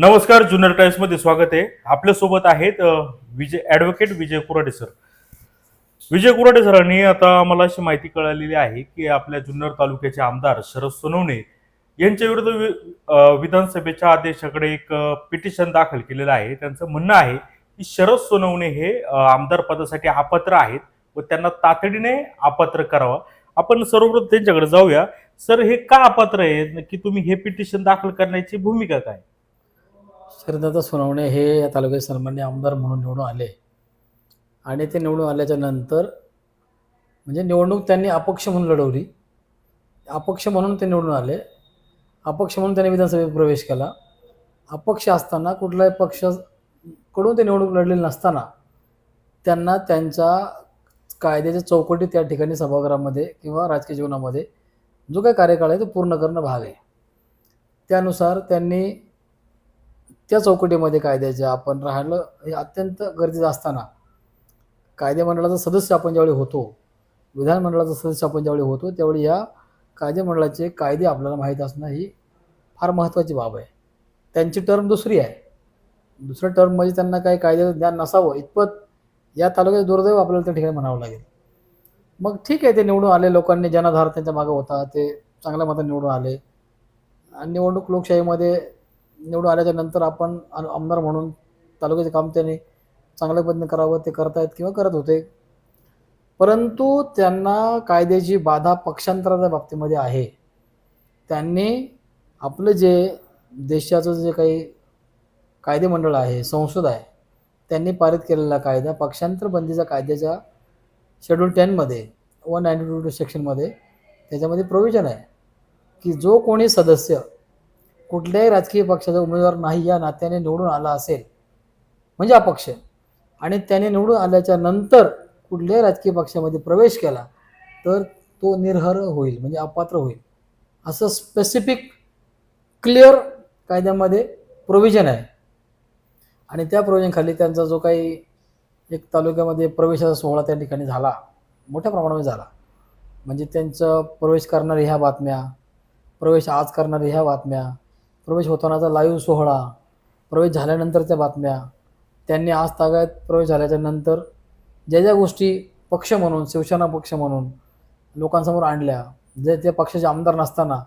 नमस्कार जुनियर टाइम्समध्ये स्वागत आहे. आपल्यासोबत आहेत विजय ऍडव्होकेट विजय कुराडे सर. विजय कुराडे सरांनी आता मला अशी माहिती कळालेली आहे की आपल्या जुन्नर तालुक्याचे आमदार शरद सोनवणे यांच्या विरुद्ध वि- विधानसभेच्या अध्यक्षाकडे एक पिटिशन दाखल केलेलं आहे. त्यांचं म्हणणं आहे की शरद सोनवणे हे आमदार पदासाठी अपात्र आहेत व त्यांना तातडीने अपात्र करावा. आपण सर्वप्रथम त्यांच्याकडे जाऊया. सर हे का अपात्र आहे? की तुम्ही हे पिटिशन दाखल करण्याची भूमिका काय? शरदत्ता सोनवणे हे या तालुक्याचे सन्मान्य आमदार म्हणून निवडून आले. आणि ते निवडून आल्याच्यानंतर म्हणजे निवडणूक त्यांनी अपक्ष म्हणून लढवली. अपक्ष म्हणून ते निवडून आले. अपक्ष म्हणून त्यांनी विधानसभेत प्रवेश केला. अपक्ष असताना कुठल्याही पक्षाकडून ते निवडणूक लढलेले नसताना त्यांना त्यांच्या कायद्याच्या चौकटी त्या ठिकाणी सभागृहामध्ये किंवा राजकीय जीवनामध्ये जो काही कार्यकाळ आहे तो पूर्ण करणं भाग आहे. त्यानुसार त्यांनी त्या चौकटीमध्ये कायद्याच्या आपण राहिलं हे अत्यंत गरजेचं असताना कायदेमंडळाचा सदस्य आपण ज्यावेळी होतो विधानमंडळाचा सदस्य आपण ज्यावेळी होतो त्यावेळी या कायदेमंडळाचे कायदे आपल्याला माहीत असणं ही फार महत्त्वाची बाब आहे. त्यांची टर्म दुसरी आहे. दुसरं टर्म म्हणजे त्यांना काही कायद्याचं ज्ञान नसावं इतपत या तालुक्यात दुर्दैव आपल्याला त्या ठिकाणी म्हणावं लागेल. मग ठीक आहे ते निवडून आले लोकांनी जनाधार त्यांच्या मागं होता ते चांगल्या मताने निवडून आले. आणि निवडणूक लोकशाहीमध्ये निवडून आल्याच्यानंतर आपण आमदार म्हणून तालुक्याचे काम त्यांनी चांगल्या पद्धतीने करावं ते करतायत किंवा करत होते. परंतु त्यांना कायद्याची बाधा पक्षांतराच्या बाबतीमध्ये आहे. त्यांनी आपलं जे देशाचं जे काही कायदेमंडळ आहे संसद आहे त्यांनी पारित केलेला कायदा पक्षांतर बंदीचा कायद्याच्या शेड्यूल टेनमध्ये वन नाईन्टी टू टू सेक्शनमध्ये त्याच्यामध्ये प्रोव्हिजन आहे की जो कोणी सदस्य कुठल्याही राजकीय पक्षाचा उमेदवार नाही या नात्याने निवडून आला असेल म्हणजे अपक्ष. आणि त्याने निवडून आल्याच्यानंतर कुठल्याही राजकीय पक्षामध्ये प्रवेश केला तर तो निर्हर होईल म्हणजे अपात्र होईल. असं स्पेसिफिक क्लिअर कायद्यामध्ये प्रोव्हिजन आहे. आणि त्या प्रोव्हिजनखाली त्यांचा जो काही एक तालुक्यामध्ये प्रवेशाचा सोहळा त्या ठिकाणी झाला मोठ्या प्रमाणामध्ये झाला. म्हणजे त्यांचं प्रवेश करणाऱ्या ह्या बातम्या प्रवेश आज करणाऱ्या ह्या बातम्या प्रवेश होतानाचा लाईव्ह सोहळा प्रवेश झाल्यानंतरच्या बातम्या त्यांनी आज तागायत प्रवेश झाल्याच्यानंतर ज्या ज्या गोष्टी पक्ष म्हणून शिवसेना पक्ष म्हणून लोकांसमोर आणल्या जे त्या पक्षाचे आमदार नसताना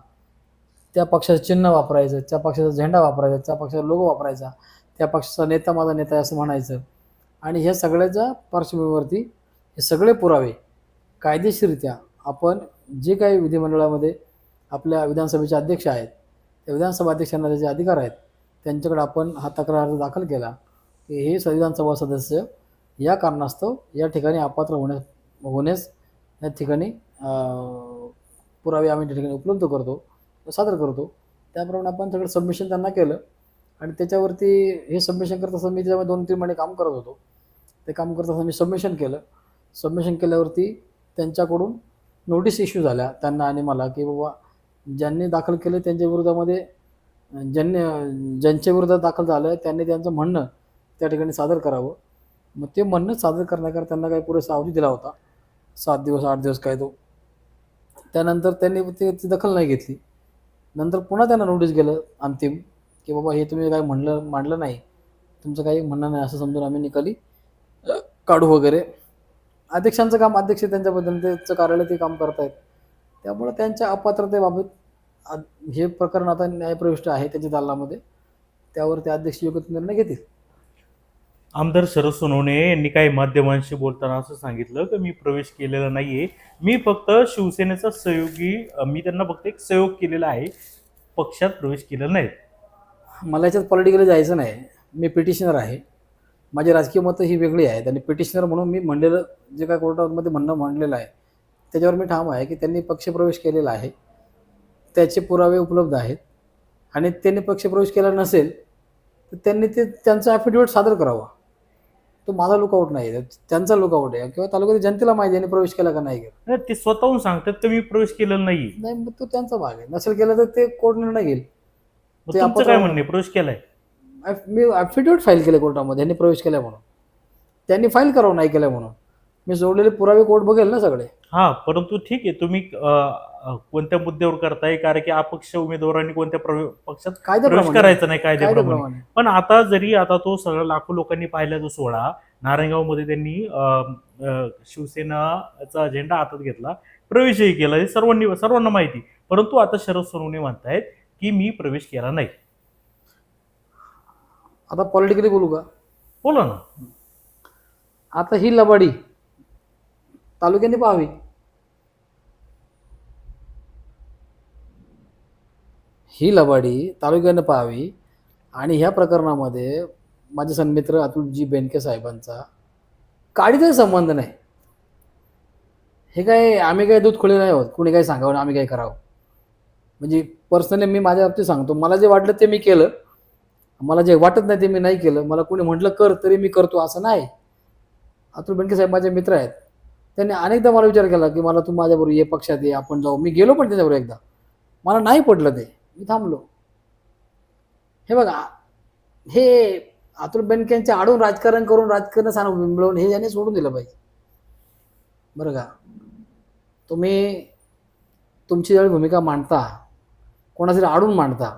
त्या पक्षाचं चिन्ह वापरायचं त्या पक्षाचा झेंडा वापरायचा त्या पक्षाचा लोगो वापरायचा त्या पक्षाचा नेता माझा नेता असं म्हणायचं. आणि ह्या सगळ्याच्या पार्श्वभूमीवरती हे सगळे पुरावे कायदेशीररित्या आपण जे काही विधिमंडळामध्ये आपल्या विधानसभेचे अध्यक्ष आहेत विधानसभा अध्यक्षांना जे अधिकार आहेत त्यांच्याकडे आपण हा तक्रार अर्ज दाखल केला की हे संविधानसभा सदस्य या कारणास्तव या ठिकाणी अपात्र होण्यास होण्यास या ठिकाणी पुरावे आम्ही त्या ठिकाणी उपलब्ध करतो सादर करतो. त्याप्रमाणे आपण सगळं सबमिशन त्यांना केलं आणि त्याच्यावरती हे सबमिशन करत असताना मी त्याच्यामध्ये दोन तीन महिने काम करत होतो. ते काम करत असताना मी सबमिशन केलं. सबमिशन केल्यावरती त्यांच्याकडून नोटीस इश्यू झाल्या त्यांना आणि मला की बाबा ज्यांनी दाखल केले त्यांच्या विरोधामध्ये ज्यांनी ज्यांच्या विरोधात दाखल झालं आहे त्यांनी त्यांचं म्हणणं त्या ठिकाणी सादर करावं. मग ते म्हणणं सादर करण्याकरता त्यांना काही पुरेसा अवधी दिला होता. सात दिवस आठ दिवस काय तो. त्यानंतर त्यांनी ते ती दखल नाही घेतली. नंतर पुन्हा त्यांना नोटीस गेलं अंतिम की बाबा हे तुम्ही काय म्हणलं मांडलं नाही. तुमचं काही म्हणणं नाही असं समजून आम्ही निकाली. काढू वगैरे. अध्यक्षांचं काम अध्यक्ष त्यांच्याबद्दल त्यांचं कार्यालय ते काम करतायत. त्यामुळे त्यांच्या अपात्रतेबाबत हे प्रकरण आता न्यायप्रविष्ट आहे त्यांच्या दालनामध्ये. त्यावर ते अध्यक्ष योग्य निर्णय घेतील. आमदार शरद सोनवणे यांनी काही माध्यमांशी बोलताना असं सांगितलं की मी प्रवेश केलेला नाहीये. मी फक्त शिवसेनेचा सहयोगी मी त्यांना फक्त एक सहयोग केलेला आहे. पक्षात प्रवेश केलेला नाही. मला याच्यात पॉलिटिकली जायचं नाही. मी पिटिशनर आहे. माझी राजकीय मतं ही वेगळी आहेत आणि पिटिशनर म्हणून मी म्हणलेलं जे काय कोर्टामध्ये म्हणणं मांडलेलं आहे त्याच्यावर मी ठाम आहे की त्यांनी पक्षप्रवेश केलेला आहे. त्याचे पुरावे उपलब्ध आहेत. आणि त्यांनी पक्षप्रवेश केला नसेल तर त्यांनी ते त्यांचं ॲफिडेविट सादर करावा. तो माझा लुकआउट नाही त्यांचा लुकआउट आहे. किंवा तालुक्यातील जनतेला माहिती आहे यांनी प्रवेश केला का नाही केला. नाही, ते स्वतःहून सांगतात की मी प्रवेश केलेला नाहीये. नाही मग तो त्यांचा भाग आहे. नसेल केलं तर ते कोर्ट निर्णय घेईल. ते आपण- काय म्हणणं? प्रवेश केलाय. मी ॲफिडेविट फाईल केलं कोर्टामध्ये. यांनी प्रवेश केला म्हणून. त्यांनी फाईल करावं नाही केलं म्हणून. मी जोडलेले पुरावे कोर्ट बघेल ना सगळे. हा परंतु ठीक आहे तुम्ही अं, कोणत्या मुद्द्यावर करताय? कारण की अपक्ष उमेदवारांनी कोणत्या प्रवे- पक्षात प्रवेश कायद्याप्रमाणे करायचा नाही कायद्याप्रमाणे. कायद्याप्रमाणे पण आता जरी आता तो सगळा लाखो लोकांनी पाहिला जो सोहळा नारायणगावमध्ये त्यांनी अं, अं, शिवसेनाचा अजेंडा हातात घेतला प्रवेशही केला हे सर्वांनी सर्वांना माहिती. परंतु आता शरद सोनवणे म्हणतायत की मी प्रवेश केला नाही. आता पॉलिटिकली बोलू का? बोला ना. आता ही लबाडी तालुक्याने पाहावी. ही लबाडी तालुक्याने पाहावी. आणि ह्या प्रकरणामध्ये माझे सन्मित्र अतुलजी बेनके साहेबांचा काडीचाही संबंध नाही. हे काय आम्ही काय दूध खुले नाही आहोत. कुणी काही सांगावं आणि आम्ही काय करावं? म्हणजे पर्सनली मी माझ्या बाबतीत सांगतो मला जे वाटलं ते मी केलं. मला जे वाटत नाही ते मी नाही केलं. मला कोणी म्हटलं कर तरी मी करतो. असं नाही. अतुल बेनके साहेब माझे मित्र आहेत. त्यांनी अनेकदा मला विचार केला की मला तू माझ्याबरोबर ये पक्षात ये आपण जाऊ. मी गेलो पण त्याच्याबरोबर एकदा. मला नाही पडलं ते. मी थांबलो. हे बघा हे अतुल बेनकेंच्या आडून राजकारण करून राजकारण सांग मिळवून हे याने सोडून दिलं पाहिजे बरं का? तुम्ही तुमची ज्यावेळी भूमिका मांडता कोणासाठी आडून मांडता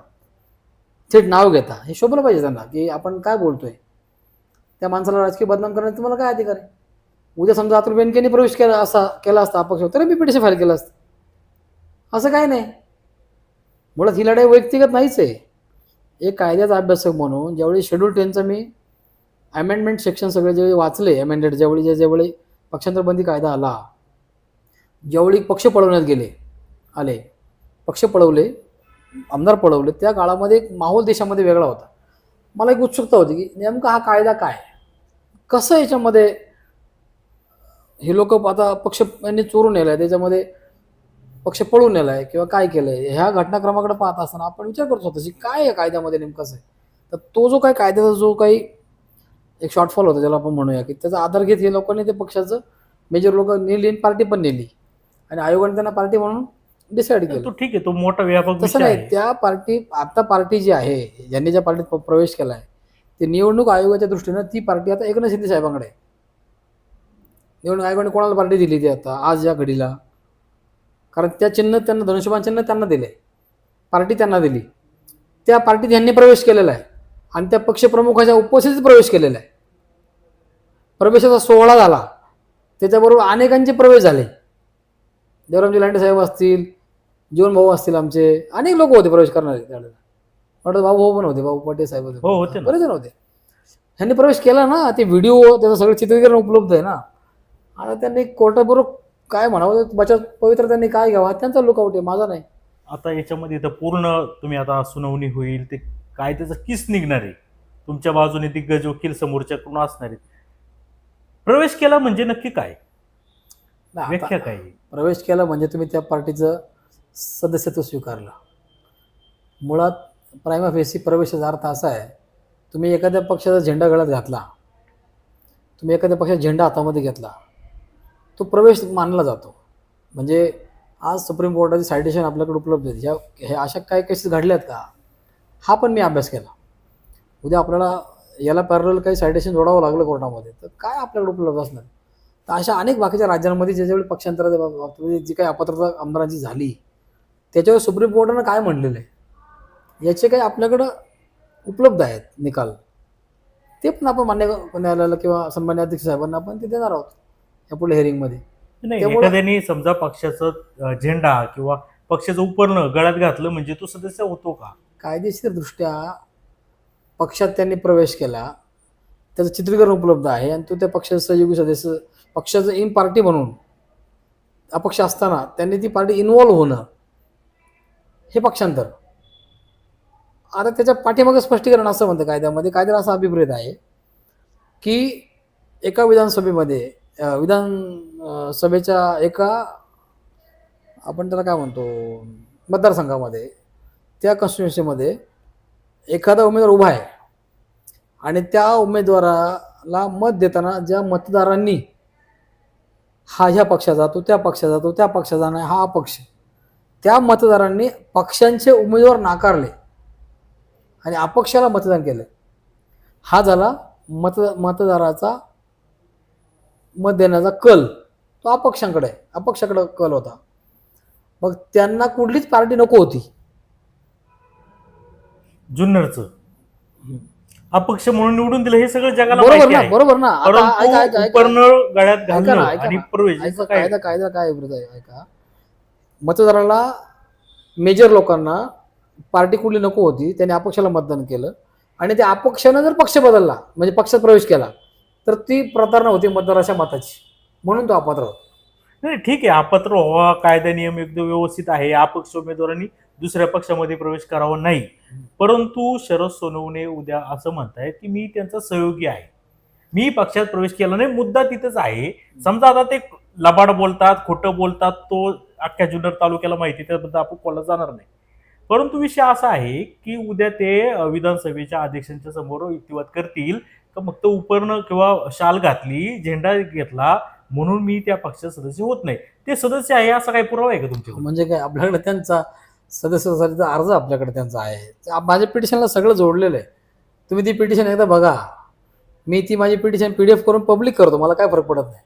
थेट नाव घेता हे शोभलं पाहिजे त्यांना की आपण काय बोलतोय? त्या माणसाला राजकीय बदनाम करण्याचा तुम्हाला काय अधिकार आहे? उद्या समजा अतुल बेनकेने प्रवेश केला असा केला असता अपक्ष तर मी पिटिशन फाईल केलं असतं. असं काय नाही. मुळात ही लढाई वैयक्तिगत नाहीच आहे. एक कायद्याचा अभ्यासक म्हणून ज्यावेळी शेड्यूल टेनचं मी अमेंडमेंट सेक्शन सगळे ज्यावेळी वाचले अमेंडेड ज्यावेळी ज्या ज्यावेळी पक्षांतरबंदी कायदा आला ज्यावेळी पक्ष पळवण्यात गेले आले पक्ष पळवले आमदार पळवले त्या काळामध्ये एक माहोल देशामध्ये वेगळा होता. मला एक उत्सुकता होती की नेमका हा कायदा काय? कसं याच्यामध्ये हे लोक आता पक्ष यांनी चोरून नेलाय त्याच्यामध्ये पक्ष पळून नेलाय किंवा काय केलंय ह्या घटनाक्रमाकडे पाहत असताना आपण विचार करत की काय या कायद्यामध्ये नेमकं कसं आहे? तर तो जो काही कायद्याचा जो काही एक शॉर्टफॉल होता ज्याला आपण म्हणूया की त्याचा आधार घेत हे लोकांनी ते पक्षाचं मेजर लोक नेली आणि पार्टी पण नेली. आणि आयोगाने त्यांना पार्टी म्हणून डिसाईड केलं. तो ठीक आहे तो मोठा व्यापक तसं नाही आहे. त्या पार्टी आता पार्टी जी आहे ज्यांनी ज्या पार्टीत प्रवेश केला आहे ते निवडणूक आयोगाच्या दृष्टीनं ती पार्टी आता एकनाथ शिंदे साहेबांकडे आहे. निवडणूक आयोगाने कोणाला पार्टी दिली ती आता आज या घडीला? कारण त्या चिन्ह त्यांना धनुष्यबाण चिन्ह त्यांना दिले पार्टी त्यांना दिली. त्या पार्टीत यांनी प्रवेश केलेला आहे. आणि त्या पक्षप्रमुखाच्या उपस्थितीत प्रवेश केलेला आहे. प्रवेशाचा सोहळा झाला. त्याच्याबरोबर अनेकांचे प्रवेश झाले. देवरामजी लांडे साहेब असतील जीवन भाऊ असतील आमचे अनेक लोक होते प्रवेश करणारे त्यावेळेला वाटत भाऊ भाऊ पण होते भाऊ पटेल साहेब होते. हो. बरेच जण होते. ह्यांनी प्रवेश केला ना ते व्हिडिओ त्याचं सगळं चित्रीकरण उपलब्ध आहे ना. आता त्यांनी कोर्टाबरोबर काय म्हणावं? बचत पवित्र त्यांनी काय घ्यावा? त्यांचा लुकआउट आहे माझा नाही. आता याच्यामध्ये तर पूर्ण तुम्ही आता सुनावणी होईल ते काय त्याचं किस निघणार आहे? तुमच्या बाजूने दिग्गज वकील समोरच्याकडून असणार आहेत? प्रवेश केला म्हणजे नक्की काय? नाही, व्याख्या आता काय? आहे? प्रवेश केला म्हणजे तुम्ही त्या पार्टीचं सदस्यत्व स्वीकारलं. मुळात प्रायमा फेसी प्रवेशाचा अर्थ असा आहे तुम्ही एखाद्या पक्षाचा झेंडा गळ्यात घातला तुम्ही एखाद्या पक्षाचा झेंडा हातामध्ये घेतला तो प्रवेश मानला जातो. म्हणजे आज सुप्रीम कोर्टाची सायटेशन आपल्याकडे उपलब्ध आहेत. ह्या हे अशा काही केसेस घडल्यात का? हा पण मी अभ्यास केला. उद्या आपल्याला याला पॅरल काही सायटेशन जोडावं लागलं कोर्टामध्ये तर काय आपल्याकडे उपलब्ध असणार? तर अशा अनेक बाकीच्या राज्यांमध्ये ज्याच्यावेळी पक्षांतराच्या बाब- बाबतीमध्ये जी काही अपात्रता आमदारांची झाली त्याच्यावर सुप्रीम कोर्टानं काय म्हणलेलं आहे? याचे काही आपल्याकडं उपलब्ध आहेत निकाल. ते पण आपण मान्य न्यायालयाला किंवा सन्मान्य अध्यक्ष साहेबांना आपण ते देणार आहोत. या पुढे हेअरिंगमध्ये नाही त्यामुळं- एखाद्याने समजा पक्षाचं झेंडा किंवा पक्षाचं उपरणं गळ्यात घातलं म्हणजे तो सदस्य होतो का? कायदेशीरदृष्ट्या पक्षात त्यांनी प्रवेश केला त्याचं चित्रीकरण उपलब्ध आहे आणि तो त्या पक्षाचा सहयोगी सदस्य पक्षाचं इन पार्टी म्हणून अपक्ष असताना त्यांनी ती पार्टी इन्व्हॉल्व्ह होणं हे पक्षांतर. आता त्याच्या पाठीमागं स्पष्टीकरण असं म्हणतं कायद्यामध्ये कायद्याला असा अभिप्रेत आहे की एका विधानसभेमध्ये विधान सभेच्या एका आपण त्याला काय म्हणतो मतदारसंघामध्ये त्या कॉन्स्टिट्युन्सीमध्ये एखादा उमेदवार उभा आहे आणि त्या उमेदवाराला मत देताना ज्या मतदारांनी हा ह्या पक्षा जातो त्या पक्षा जातो त्या पक्षाचा नाही हा अपक्ष त्या मतदारांनी पक्षांचे उमेदवार नाकारले आणि अपक्षाला मतदान केलं. हा झाला मत मतदाराचा मत देण्याचा कल तो अपक्षांकडे आहे. अपक्षाकडे कल होता. मग त्यांना कुठलीच पार्टी नको होती. जुन्नरचं. अपक्ष म्हणून निवडून दिलं हे सगळं जगाला बरोबर माहिती ना आहे. बरोबर ना. आता ऐका ऐका परंतु ऐका. उपरणं गळ्यात ऐका ना, घालणं ऐका आणि ना. प्रवेश ऐका याचं काय कायदा कायदा काय विरोध आहे ऐका. मतदाराला मेजर लोकांना पार्टी कुठली नको होती त्यांनी अपक्षाला मतदान केलं. आणि त्या अपक्षानं जर पक्ष बदलला म्हणजे पक्षात प्रवेश केला तर ती प्रतारणा होती मतदाराच्या मताची. म्हणून तो अपात्र होता. नाही ठीक आहे अपात्र व्हावा कायदा नियम एकदम व्यवस्थित आहे अपक्ष उमेदवारांनी दुसऱ्या पक्षामध्ये प्रवेश करावा नाही. परंतु शरद सोनवणे उद्या असं म्हणताय की मी त्यांचा सहयोगी आहे. मी पक्षात प्रवेश केला नाही मुद्दा तिथंच आहे. समजा आता ते लबाड बोलतात खोटं बोलतात तो अख्ख्या जुन्नर तालुक्याला माहिती त्याबद्दल आपण कोणाला जाणार नाही. परंतु विषय असा आहे की उद्या ते विधानसभेच्या अध्यक्षांच्या समोर युक्तिवाद करतील का फक्त उपरणं किंवा शाल घातली झेंडा घेतला म्हणून मी त्या पक्षात सदस्य होत नाही. ते सदस्य आहे असा काही पुरावा आहे का तुमच्याकडे? म्हणजे काय आपल्याकडे त्यांचा सदस्यत्वासाठीचा अर्ज आपल्याकडे त्यांचा आहे. माझ्या पिटिशनला सगळं जोडलेलं आहे. तुम्ही ती पिटिशन एकदा बघा. मी ती माझी पिटिशन पी डी एफ करून पब्लिक करतो मला काय फरक पडत नाही.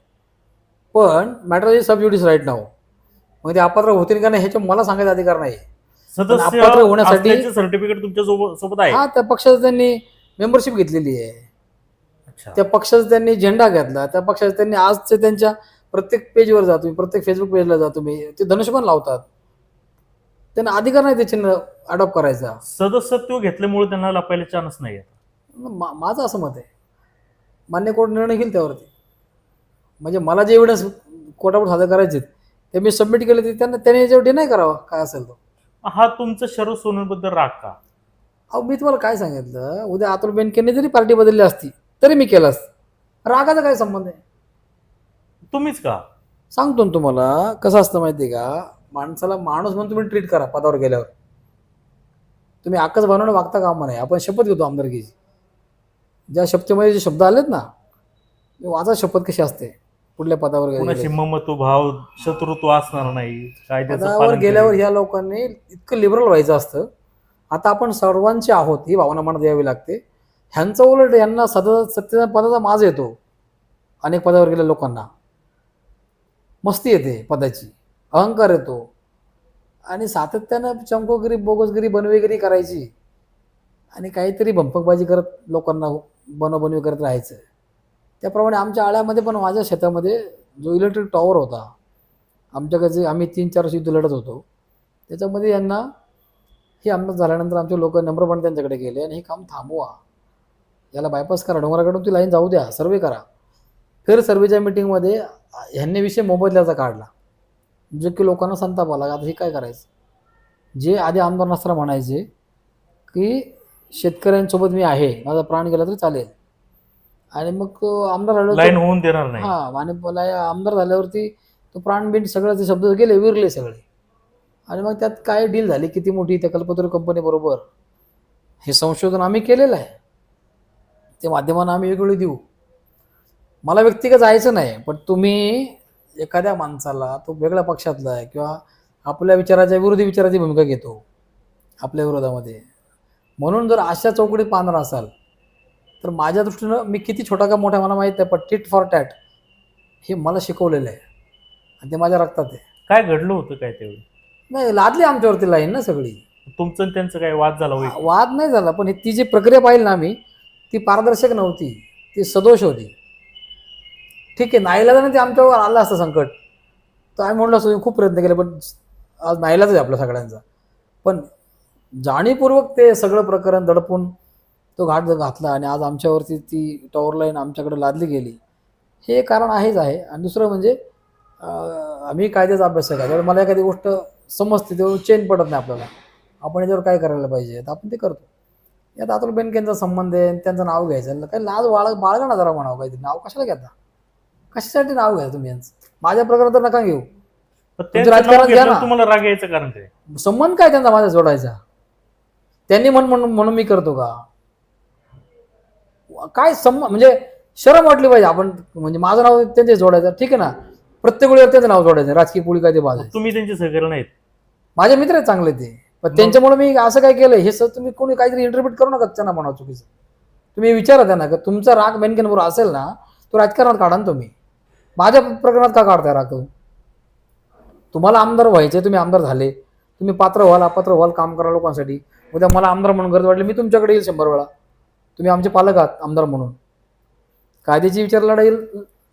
पण matter is sub judice right नाव मग ते अपात्र होतील का नाही ह्याच्या मला सांगायचा अधिकार नाही. सदस्य अपात्र होण्यासाठी- सर्टिफिकेट तुमच्यासोबत आहे? हा त्या पक्षाचं त्यांनी मेंबरशिप घेतलेली आहे. त्या पक्षाचा त्यांनी झेंडा घेतला. त्या पक्षाचा त्यांनी आजचे त्यांच्या प्रत्येक पेजवर जा तुम्ही प्रत्येक फेसबुक पेजला जा तुम्ही. ते धनुष्यबाण लावतात. त्यांना अधिकार नाही ते चिन्ह अडॉप्ट करायचा. सदस्यत्व घेतल्यामुळे त्यांना लपायला चान्स नाही माझं असं मत आहे. मान्य कोर्ट निर्णय घेईल त्यावरती. म्हणजे मला जे एव्हिडन्स कोर्टावर सादर करायचे ते मी सबमिट केले ते त्यांना त्याने याच्यावर डिनाय करावा काय असेल तो. हा तुमचं शरद सोनबद्दल राग का? अहो मी तुम्हाला काय सांगितलं? उद्या अतुल बेनकेने जरी पार्टी बदलली असती तरी मी केलं असतं रागाचा काय संबंध आहे? तुम्हीच का? सांगतो ना तुम्हाला कसं असतं माहिती आहे का? माणसाला माणूस म्हणून तुम्ही ट्रीट करा पदावर गेल्यावर. तुम्ही आकच बनवणं वागता कामा नाही आपण शपथ घेतो आमदारकीची. ज्या शपथेमध्ये जे शब्द आलेत ना ते वाचा शपथ कशी असते? कुठल्या पदावर कोणाशी भाव शत्रुत्व असणार नाही. कायद्याचं पदावर पालन गेल्यावर करेल. ह्या लोकांनी इतकं लिबरल व्हायचं असतं. आता आपण सर्वांचे आहोत ही भावना मनात यावी लागते. ह्यांचा उलट यांना सदा सत्यनारायण पदाचा माज येतो अनेक पदावर गेलेल्या लोकांना. मस्ती येते पदाची. अहंकार येतो. आणि सातत्यानं चमकोगिरी बोगसगिरी बनवेगिरी करायची. आणि काहीतरी भंपकबाजी करत लोकांना बनवबनवी करत राहायचं. त्याप्रमाणे आमच्या आळ्यामध्ये पण माझ्या शेतामध्ये जो इलेक्ट्रिक टॉवर होता आमच्याकडे आम्ही तीन चार वर्ष युद्ध लढत होतो त्याच्यामध्ये यांना हे आमदार झाल्यानंतर आमचे लोक नम्रपणे त्यांच्याकडे गेले आणि हे काम थांबवा. याला बायपास करा डोंगराकडून ती लाईन जाऊ द्या सर्वे करा. फेर सर्वेच्या मिटिंगमध्ये ह्यांनी विषय मोबदल्याचा काढला. जो की लोकांना संताप आला आता हे काय करायचं? जे आधी आमदार नसताना म्हणायचे की शेतकऱ्यांसोबत मी आहे माझा प्राण गेला तरी चालेल. आणि मग आमदार झाल्यावर होऊन देणार नाही. हा आणि मला या आमदार झाल्यावरती तो प्राणबिन सगळं ते शब्द गेले विरले सगळे. आणि मग त्यात काय डील झाली? किती मोठी? त्या कल्पतरू कंपनी बरोबर. हे संशोधन आम्ही केलेलं आहे. ते माध्यमांना आम्ही वेगवेगळी देऊ. मला व्यक्तिगत जायचं नाही पण तुम्ही एखाद्या माणसाला तो वेगळ्या पक्षातला आहे किंवा आपल्या विचाराच्या विरोधी विचाराची भूमिका घेतो आपल्या विरोधामध्ये. म्हणून जर अशा चौकडीत पाहणार असाल तर माझ्या दृष्टीनं मी किती छोटा का मोठा मला माहीत आहे पण टिट फॉर टॅट हे मला शिकवलेलं आहे. आणि ते माझ्या रक्तात आहे. काय घडलं होतं काय त्यावेळी? नाही लादली आमच्यावरती लाईन ना सगळी. तुमचं आणि त्यांचं काय वाद झाला होईल वाद नाही झाला पण ही- ती जी प्रक्रिया पाहिली ना आम्ही ती पारदर्शक नव्हती ती सदोष होती. ठीक आहे नाईलाजाने ते आमच्यावर आलं असतं संकट. तर आम्ही म्हणलो असतो खूप प्रयत्न केले पण आज नाईलाच आहे आपल्या सगळ्यांचा. पण जाणीवपूर्वक ते सगळं प्रकरण दडपून तो घाट घातला आणि आज आमच्यावरती ती टॉवर लाईन आमच्याकडे लादली गेली हे कारण आहेच आहे. आणि दुसरं म्हणजे आम्ही कायद्याचा अभ्यास आहे त्यामुळे मला एखादी गोष्ट समजते तेव्हा चेन पडत नाही आपल्याला. आपण याच्यावर काय करायला पाहिजे? तर आपण ते करतो. यात अतुल बेनकेंचा संबंध आहे त्यांचं नाव घ्यायचं. काही लाज बाळ बाळगा ना जरा म्हणावं काहीतरी. नाव कशाला घेता? कशासाठी नाव घ्या तुम्ही यांचं? माझ्या प्रकरणात तर नका घेऊ. पण तुमचं त्यांचं राजकारण घ्या ना. तुम्हाला राग यायचं कारण काय? संबंध काय त्यांचा माझ्या जोडायचा? त्यांनी म्हण म्हणून म्हणून मी करतो का? काय संब म्हणजे शरम वाटली पाहिजे. आपण म्हणजे माझं नाव त्यांचे जोडायचं. ठीक आहे ना? प्रत्येक वेळेला त्यांचं नाव जोडायचं. राजकीय पुळी काय ते बाजू तुम्ही त्यांचे सहकारी नाहीत. माझे मित्र आहेत चांगले ते. पण त्यांच्यामुळे मी असं काय केलं? हे सर तुम्ही कोणी काहीतरी इंटरप्रिट करू नका त्यांना म्हणावं चुकीचं. तुम्ही विचारा त्यांना का तुमचा राग बेनकेन बरोबर असेल ना तो राजकारणात काढा ना तुम्ही. माझ्या प्रकरणात का काढताय राग तुम्ही? तुम्हाला आमदार व्हायचे तुम्ही आमदार झाले. तुम्ही पात्र व्हाल अपात्र व्हाल काम करा लोकांसाठी. उद्या मला आमदार म्हणून गरज वाटली मी तुमच्याकडे येईल शंभर वेळा. तुम्ही आमचे पालक आहात आमदार म्हणून. कायद्याची विचार लढाई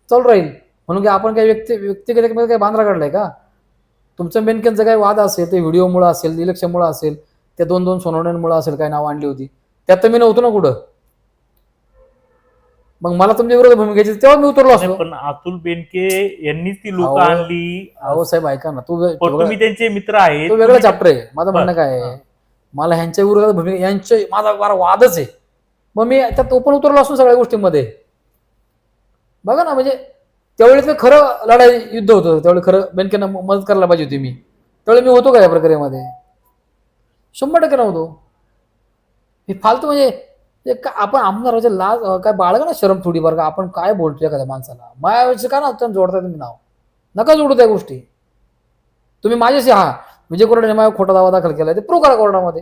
चालू राहील. म्हणून की आपण काही व्यक्ती व्यक्तिगत काही बांधरा काढलाय का? तुमचं मेनकेनचं काही वाद असेल ते व्हिडिओमुळं असेल इलेक्शनमुळं असेल त्या दोन दोन सोनवण्यांमुळं असेल काही नाव आणली होती. त्यात तर मी नव्हतो ना कुठं. मग मला तुमच्या विरोधात भूमिका घ्यायची तेव्हा मी उतरलो असतो. पण अतुल बेनके यांनीच ती लोक आणली. अहो साहेब ऐका ना तू तो तुम्ही त्यांचे मित्र आहेत. वेगळा तुम्ही- चॅप्टर आहे. माझं म्हणणं काय. आहे? मला ह्यांच्या विरोधात भूमिका यांच्या माझा फार वादच आहे. मग मी त्यात ओपन उतरलो असतो सगळ्या गोष्टींमध्ये. बघा ना म्हणजे त्यावेळी ते खरं लढाई युद्ध होतं. त्यावेळी खरं बँकेनं मदत करायला पाहिजे होती मी. त्यावेळी मी होतो का या प्रक्रियेमध्ये? शंभर टक्के नव्हतो. हे फालतू म्हणजे का- आपण आमदाराच्या लाज काय बाळगा ना शरम थोडी का आपण काय बोलतो एखाद्या माणसाला? मायावरची का ना जोडताय तुम्ही नाव? नका जोडू त्या गोष्टी. तुम्ही माझ्याशी हा. विजय कोरडाने माझ्या खोटा दावा दाखल केला ते प्रो करा कोर्टामध्ये.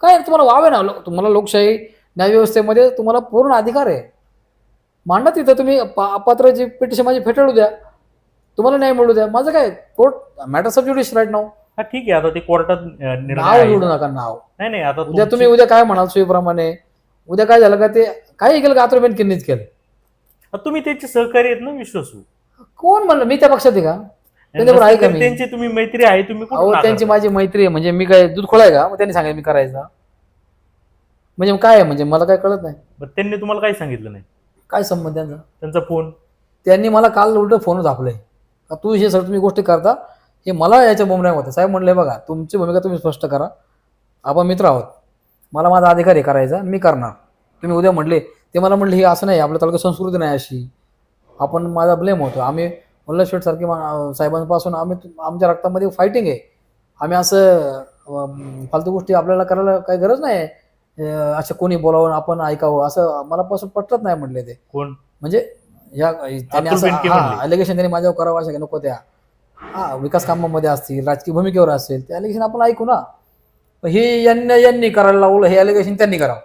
काय तुम्हाला वाव आहे ना? तुम्हाला लोकशाही न्यायव्यवस्थेमध्ये तुम्हाला पूर्ण अधिकार आहे. मांडा तिथं तुम्ही अपात्र जी पिटिशन माझी फेटाळू द्या. तुम्हाला न्याय मिळू द्या. माझं काय court matter sub judice right नाव हा ठीक आहे. आता ते कोर्टात नाव. जोडू नका नाव. नाही नाही आता उद्या तुम्ही उद्या काय म्हणाल सोयीप्रमाणे उद्या काय झालं का ते काही केलं का आत्रोबेन किन्नीच केलं? तुम्ही त्यांचे सहकारी आहेत ना विश्वासू. कोण म्हणलं? मी त्या पक्षात आहे का? त्याच्यावर आहे त्यांची तुम्ही मैत्री आहे तुम्ही? त्यांची माझी मैत्री आहे. म्हणजे मी काय दूध खोळाय का? मग त्यांनी सांगितलं मी करायचा. म्हणजे काय आहे? म्हणजे मला काय कळत नाही. त्यांनी तुम्हाला काही सांगितलं नाही? काय संबंध त्यांचा त्यांचा फोन. त्यांनी मला काल उलट फोन झापलंय का तू हे सगळं तुम्ही गोष्टी करता हे मला याच्या बोमण्या होतं साहेब म्हणले बघा तुमची भूमिका तुम्ही स्पष्ट करा. आपण मित्र आहोत. मला माझा अधिकार आहे करायचा मी करणार. तुम्ही उद्या म्हटले ते मला म्हटले हे असं नाही आपल्या तालुक्यात संस्कृती नाही अशी. आपण माझा ब्लेम होतो. आम्ही मुल्ला शेठसारखी मा- साहेबांपासून आम्ही आमच्या रक्तामध्ये फायटिंग आहे. आम्ही असं फालतू गोष्टी आपल्याला करायला काही गरज नाही अं, असं कोणी बोलावं आपण ऐकावं असं मला पासून पटत नाही म्हटले ते. कोण? म्हणजे या त्यांनी असं. अलिगेशन त्यांनी माझ्यावर करावं अशा नको त्या. हा विकास कामामध्ये असतील राजकीय भूमिकेवर असेल ते अलिगेशन आपण ऐकू ना. हे यांनी यांनी करायला लावलं हे अलिगेशन त्यांनी करावं.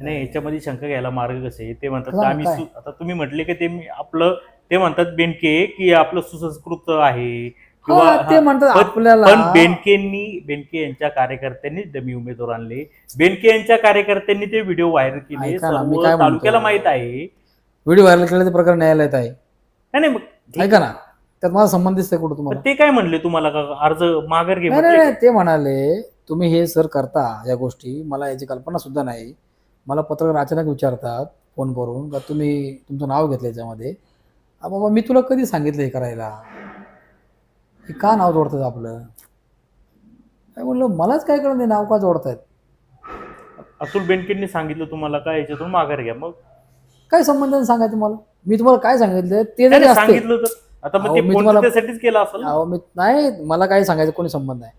नाही याच्यामध्ये शंका घ्यायला मार्ग कसे? ते म्हणतात आम्ही आता तुम्ही म्हटले की ते आपलं ते म्हणतात बेनके की आपलं सुसंस्कृत आहे. किंवा हा, ते हा, म्हणतात आपल्याला पण बेनकेंनी बेनके यांच्या कार्यकर्त्यांनी डमी उमेदवार आणले बेनके यांच्या कार्यकर्त्यांनी ते व्हिडिओ व्हायरल केले. ऐका ना, मी सर्व काय? तालुक्याला माहीत आहे. व्हिडिओ व्हायरल केलं ते प्रकरण न्यायालयात आहे. नाही नाही मग ऐका ना त्यात माझा संबंध दिसतंय कुठं तुम्हाला? ते काय म्हणले तुम्हाला का? अर्ज माघार घे नाही म्हटले नाही नाही, ते. म्हणाले तुम्ही हे सर करता या गोष्टी. मला याची कल्पना सुद्धा नाही. मला पत्रकार अचानक विचारतात फोन करून का तुम्ही तुमचं नाव घेतलं याच्यामध्ये? बाबा मी तुला कधी सांगितलं हे करायला? हे का नाव जोडतात आपलं? काय म्हणलं मलाच काय कळत नाही नाव का जोडतायत? अतुल बेनकेंनी सांगितलं तुम्हाला काय याच्यातून माघार घ्या मग. काय संबंध आहे सांगायचं मला मी तुम्हाला काय सांगितलं ते जरी त्याने असते. सांगितलं तर. आता मग अहो, ते मी फोन तुम्हाला- त्यासाठीच केला असेल ना. अहो मी नाही मला काय सांगायचं कोणी संबंध नाही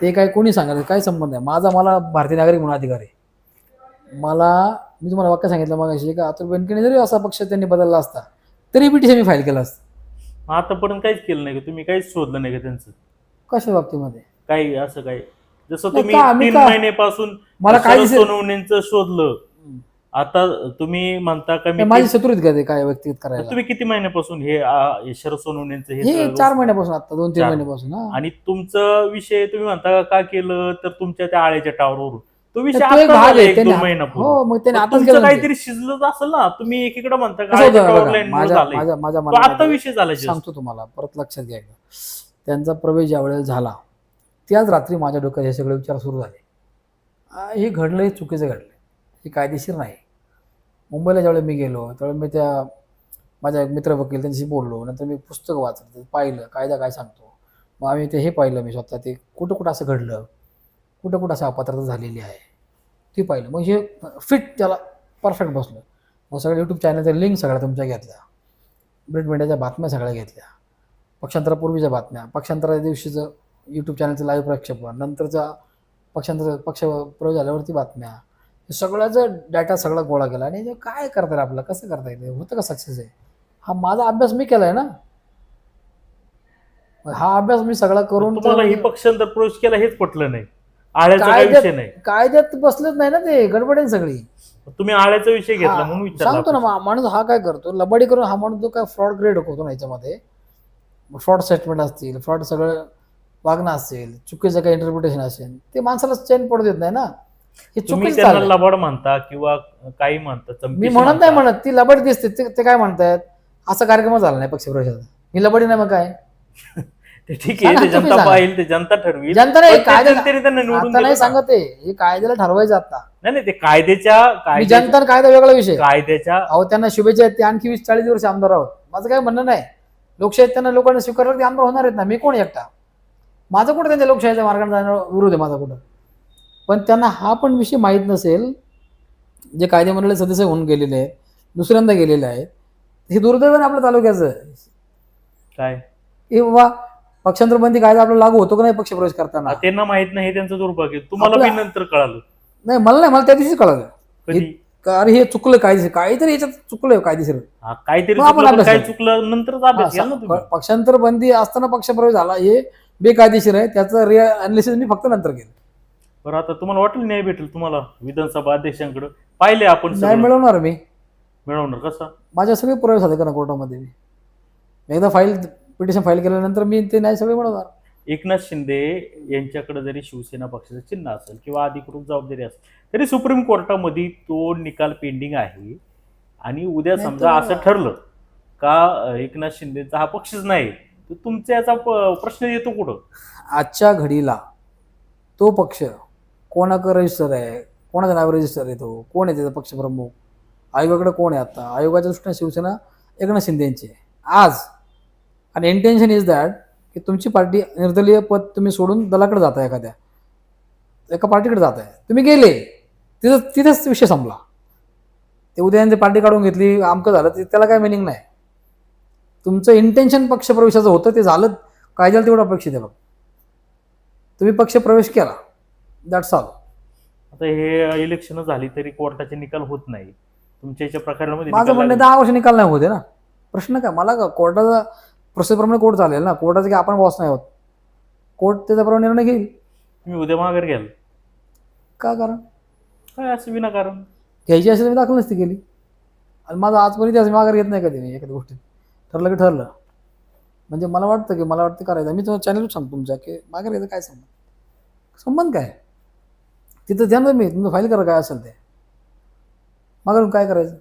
ते काय कोणी सांगायचं काय संबंध आहे? माझा मला भारतीय नागरिक म्हणून अधिकार आहे. मला मी तुम्हाला वाक्य सांगितलं मग का अतुल बेनकेने जरी असा पक्ष त्यांनी बदलला असता तरी पिटिशन मी फाईल केलं असतं. आतापर्यंत काहीच केलं नाही का? तुम्ही काहीच शोधलं नाही का त्यांचं? कशा बाबतीमध्ये? काही असं काही? जसं नाही तुम्ही का, तीन का- महिन्यापासून मला काय शरद दिसेल सोनवणेंचं शोधलं. आता तुम्ही म्हणता का मी माझी शत्रुत ते काय व्यक्तिगत करायला? तुम्ही किती महिन्यापासून हे आ, हे शरद सोनवणेंचं हे हे सगळं चार महिन्यापासून आता दोन तीन चार. महिन्यापासून हा. आणि तुमचं विषय तुम्ही म्हणता का केलं? तर तुमच्या त्या आळ्याच्या टावरवरून तो विषय तो एक आता झाला एक दोन हो मग त्याने पण आताच तुमचं केलं नाही. काहीतरी शिजलंच असेल ना तुम्ही एकीकडे म्हणता का कसं होतं आळ्याच्या बघा, टावरला इन्व्हॉल्व माझ्या झालंय. माझ्या माझ्या तो आता विषय झाला just. सांगतो तुम्हाला परत लक्षात घ्या एकदा. त्यांचा प्रवेश ज्या वेळेला झाला त्याच रात्री माझ्या डोक्यात हे सगळे विचार सुरू झाले. आ, हे घडलं हे चुकीचं घडलं हे कायदेशीर नाही. मुंबईला ज्यावेळेला मी गेलो त्यावेळेला मी त्या माझ्या एक मित्र वकील त्यांच्याशी बोललो नंतर मी पुस्तकं वाचलं ते पाहिलं कायदा काय सांगतो. मग आम्ही ते हे पाहिलं मी स्वतः ते कुठं कुठं असं घडलं. कुठं कुठं असं अपात्रता झालेली आहे. ते पाहिलं. मग हे फिट त्याला परफेक्ट बसलं. मग सगळ्या यूट्यूब चॅनलच्या लिंक सगळ्या तुमच्या घेतल्या. ब्रिट मीडियाच्या बातम्या सगळ्या घेतल्या. पक्षांतरापूर्वीच्या बातम्या पक्षांतरा दिवशीचं यूट्यूब चॅनलचं लाईव्ह प्रक्षेपण नंतरचा पक्षांतर पक्ष प्रवेश झाल्यावरती बातम्या. हे सगळ्याचा डाटा सगळा गोळा केला आणि हे काय करता येईल आपलं? कसं करता येईल? होतं का सक्सेस आहे हा माझा अभ्यास मी केलाय ना. हा अभ्यास मी सगळा करून ही पक्षांतर प्रवेश केला हेच पटलं नाही. आळ्याचा कायद्यात- विषय नाही. कायद्यात बसलंच नाही ना ते गडबड आहे सगळी. तुम्ही आळ्याचा विषय घेतला हा, म्हणून विचारला सांगतो ना मा- माणूस हा काय करतो लबाडी करून हा माणूस जो काय फ्रॉड ग्रेड होतो ना याच्यामध्ये फ्रॉड स्टेटमेंट असतील फ्रॉड सगळं वागणं असेल चुकीचं काही इंटरप्रिटेशन असेल ते माणसाला चैन पडू देत नाही ना. हे तुम्ही चुकीचं त्यांना चाललंय. लबाड म्हणता किंवा काही म्हणता मी म्हणत नाही म्हणता. ती लबाडी दिसते ते ते काय म्हणतायत? असा कार्यक्रम झाला नाही पक्षप्रवेशाचा. मी लबाडी नाही मग काय? ते ठीक आहे ते जनता. पाहिल ते जनता ठरवी जनता नाही निवडून नाही. सांगत आहे हे कायद्याला ठरवायचं आता. नाही नाही ते कायद्याच्या जनता कायदा वेगळा विषय. कायद्याच्या अहो त्यांना शुभेच्छा आहेत ते आणखी वीस चाळीस वर्ष आमदार आहोत. माझं काय म्हणणं नाही. लोकशाहीत त्यांना लोकांना स्वीकारलं ते आमदार होणार आहेत ना? मी कोण एकटा? माझं कुठं त्यांच्या लोकशाहीच्या मार्गाने जाण्यावर विरोध आहे माझा कुठं? पण त्यांना हा पण विषय माहीत नसेल. जे कायदे मंडळी सदस्य होऊन गेलेले आहेत दुसऱ्यांदा गेलेले आहेत हे दुर्दैव आपल्या तालुक्याचं काय? हे बाबा पक्षांतर बंदी कायदा आपला लागू होतो का नाही पक्षप्रवेश करताना? त्यांना माहीत नाही हे त्यांचं दुर्भाग्य तुम्हाला आपलं- बी नंतर कळालं. नाही मला नाही मला त्या दिवशीच कळालं. कधी? का अरे हे चुकलं कायदेशीर काहीतरी याच्यात चुकलं कायदेशीर. हा, काहीतरी मग आपण चुकलं पण अभ्यास काय करू. चुकलं नंतरच अभ्यास घ्या ना सा- तुम्ही. पक्षांतर बंदी असताना पक्षप्रवेश झाला हे बेकायदेशीर आहे. त्याचं रिअ अनालिसिस मी फक्त नंतर केलं. बरं आता तुम्हाला वाटलं न्याय भेटेल तुम्हाला विधानसभा अध्यक्षांकडे? पाहिले आपण नाही सगळं. मिळवणार मी. मिळवणार कसा? माझ्या सगळे पुरावे झाले का ना कोर्टामध्ये? मी? एकदा फाईल पिटिशन फाईल केल्यानंतर मी ते नाही सगळे मिळवणार. एकनाथ शिंदे यांच्याकडे जरी शिवसेना पक्षाचं चिन्ह असेल किंवा अधिकृत जबाबदारी असेल तरी सुप्रीम कोर्टामध्ये तो निकाल पेंडिंग आहे. आणि उद्या समजा असं ठरलं का एकनाथ शिंदेचा हा पक्षच नाही तर तुमचा याचा प- प्रश्न येतो कुठं? आजच्या घडीला तो पक्ष कोणाकडे रजिस्टर आहे? कोणाच्या नावावर रजिस्टर आहे तो? कोण आहे त्याचा पक्षप्रमुख? आयोगाकडे कोण आहे आता? आयोगाच्या दृष्टीने शिवसेना एकनाथ शिंदे यांची आहे. आज आणि इंटेन्शन इज दॅट की तुमची पार्टी निर्दलीय पद तुम्ही सोडून दलाकडे जाता एखाद्या. एका पार्टीकडे जात आहे तुम्ही गेले तिथं तिथेच विषय संपला. ते उद्या यांची पार्टी काढून घेतली आमकं झालं ते त्याला काय मिनिंग नाही. तुमचं इंटेन्शन पक्षप्रवेशाचं होतं ते झालं कायद्याला तेवढं अपेक्षित आहे बघ. तुम्ही पक्ष प्रवेश केला. दॅट्स ऑल आता हे इलेक्शन झाली तरी कोर्टाचे निकाल होत नाही. तुमच्या याच्या प्रकारामध्ये माझं म्हणणं. दहा वर्ष निकाल नाही होते ना. प्रश्न काय मला का कोर्टाचा प्रोसेसप्रमाणे कोर्ट चालेल ना? कोर्टाचं की आपण बॉस नाही होत कोर्ट त्याच्याप्रमाणे निर्णय घेईल. तुम्ही उद्या माघार घ्याल का कारण? काय असं विनाकारण घ्यायची असेल तर मी दाखल नसती केली. आणि माझा आजपर्यंत असं माघार घेत नाही कधी मी एखाद्या गोष्टीत ठरलं की ठरलं. म्हणजे मला वाटतं की मला वाटतं करायचं. मी तुम्हाला चॅनलच सांगतो तुमच्या की माघार घ्यायचं काय संबंध? संबंध काय? तिथं द्या ना मी तुमचं फाईल करा काय असेल ते? माघारून काय करायचं?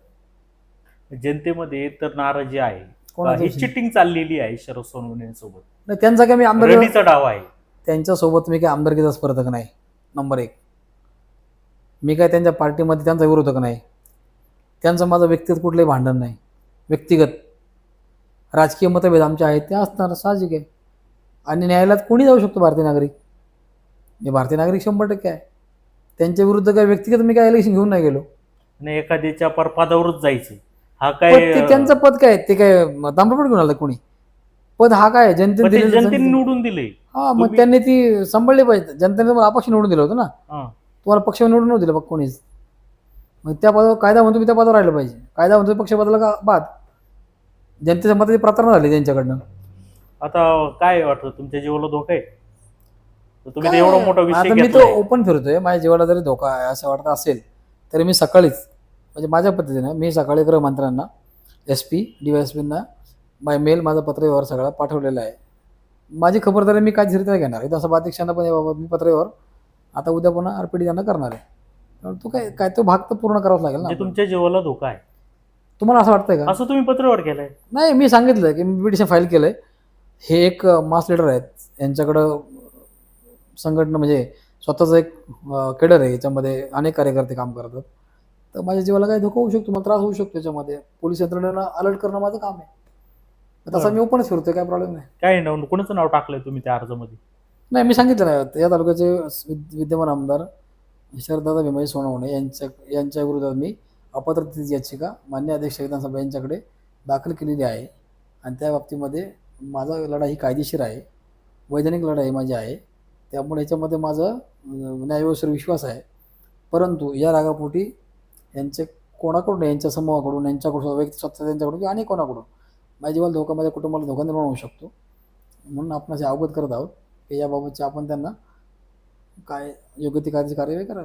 जनतेमध्ये तर नाराजी आहे. ही? चिटिंग चाललेली आहे शरद सोनवणे सोबत नाही त्यांचा काय मी आमदार रडीचा डाव आहे. त्यांच्यासोबत मी काय आमदारकीचा स्पर्धक नाही. नंबर एक. मी काय त्यांच्या पार्टीमध्ये त्यांचा विरोधक नाही. त्यांचं माझं व्यक्तिगत कुठलंही भांडण नाही. व्यक्तिगत. राजकीय मतभेद आमचे आहेत ते असणार साहजिक आहे. आणि न्यायालयात कोणी जाऊ शकतो भारतीय नागरिक? मी भारतीय नागरिक शंभर टक्के आहे. त्यांच्या विरुद्ध काय व्यक्तिगत मी काय इलेक्शन घेऊन नाही गेलो? आणि एखाद्याच्या पर पदावरच जायचं हा काय ते त्यांचं पद काय? ते काय तांबडपट घेऊन आलं कोणी? पद हा काय? जनतेने पण ते दिलेलं जनतेने निवडून दिले. हा मग तुम्ही- त्यांनी ती सांभाळली पाहिजे. जनतेने तुम्हाला अपक्ष निवडून दिलं होतं ना. तुम्हाला पक्ष निवडून नव्हतं दिलं बघ कोणीच. मग त्या पदावर कायदा म्हणतो मी त्या पदावर राहिलं पाहिजे. कायदा म्हणतो पक्ष बदला का बाद? जनतेच्या मताची प्रतारणा झाली त्यांच्याकडनं. आता काय वाटतं? तुमच्या जीवाला धोका आहे? तर तुम्ही तर काय? एवढा मोठा विषय आता मी तो घेतलाय ओपन फिरतोय. माझ्या जीवाला जरी धोका आहे असं वाटत असेल तरी मी सकाळीच म्हणजे माझ्या पद्धतीनं मी सकाळी गृहमंत्र्यांना S P D Y S पींना my mail माझा पत्रव्यवहार सगळा पाठवलेला आहे. माझी खबरदारी मी काय धीरता घेणार आहे. तसं अध्यक्षांना पण याबाबत मी पत्रव्यवहार आता उद्या पुन्हा आर पी डी त्यांना करणार आहे. तो काय काय तो भाग तर पूर्ण करावाच लागेल ना म्हणजे तुमच्या जीवाला धोका आहे. तुम्हाला असं वाटतंय का? असं तुम्ही पत्रव्यवहार केलाय? नाही मी सांगितलं की मी पिटिशन फाईल केलं हे एक मास लीडर आहेत. यांच्याकडं संघटना म्हणजे स्वतःचं एक केडर आहे. याच्यामध्ये अनेक कार्यकर्ते काम करतात. तर माझ्या जीवाला काही धोका होऊ शकतो मला त्रास होऊ शकतो याच्यामध्ये. पोलीस यंत्रणेला अलर्ट करणं माझं काम आहे. तसं मी ओपनच फिरतोय काय प्रॉब्लेम नाही. काय नाव कोणाचं नाव टाकलंय तुम्ही त्या अर्जामध्ये? नाही मी सांगितलं नाही या तालुक्याचे विद- विद्यमान आमदार शरदादा भीमाई सोनवणे यांच्या यांच्या विरोधात मी अपात्रतेची याचिका मान्य अध्यक्ष विधानसभा यांच्याकडे दाखल केलेली आहे. आणि त्या बाबतीमध्ये माझा लढा ही कायदेशीर आहे. वैधानिक लढाई माझी आहे. त्यामुळे याच्यामध्ये माझं न्यायव्यवस्थेवर विश्वास आहे. परंतु या रागापोटी यांचे कोणाकडून यांच्या समूहाकडून यांच्याकडून व्यक्ती स्वतः त्यांच्याकडून किंवा आणि कोणाकडून. माझ्या जीवाला धोका माझ्या कुटुंबाला धोका निर्माण होऊ शकतो. म्हणून आपण असे अवगत करत आहोत. की याबाबतचे आपण त्यांना काय योग्य ती कायदेशीर कार्यवाही करा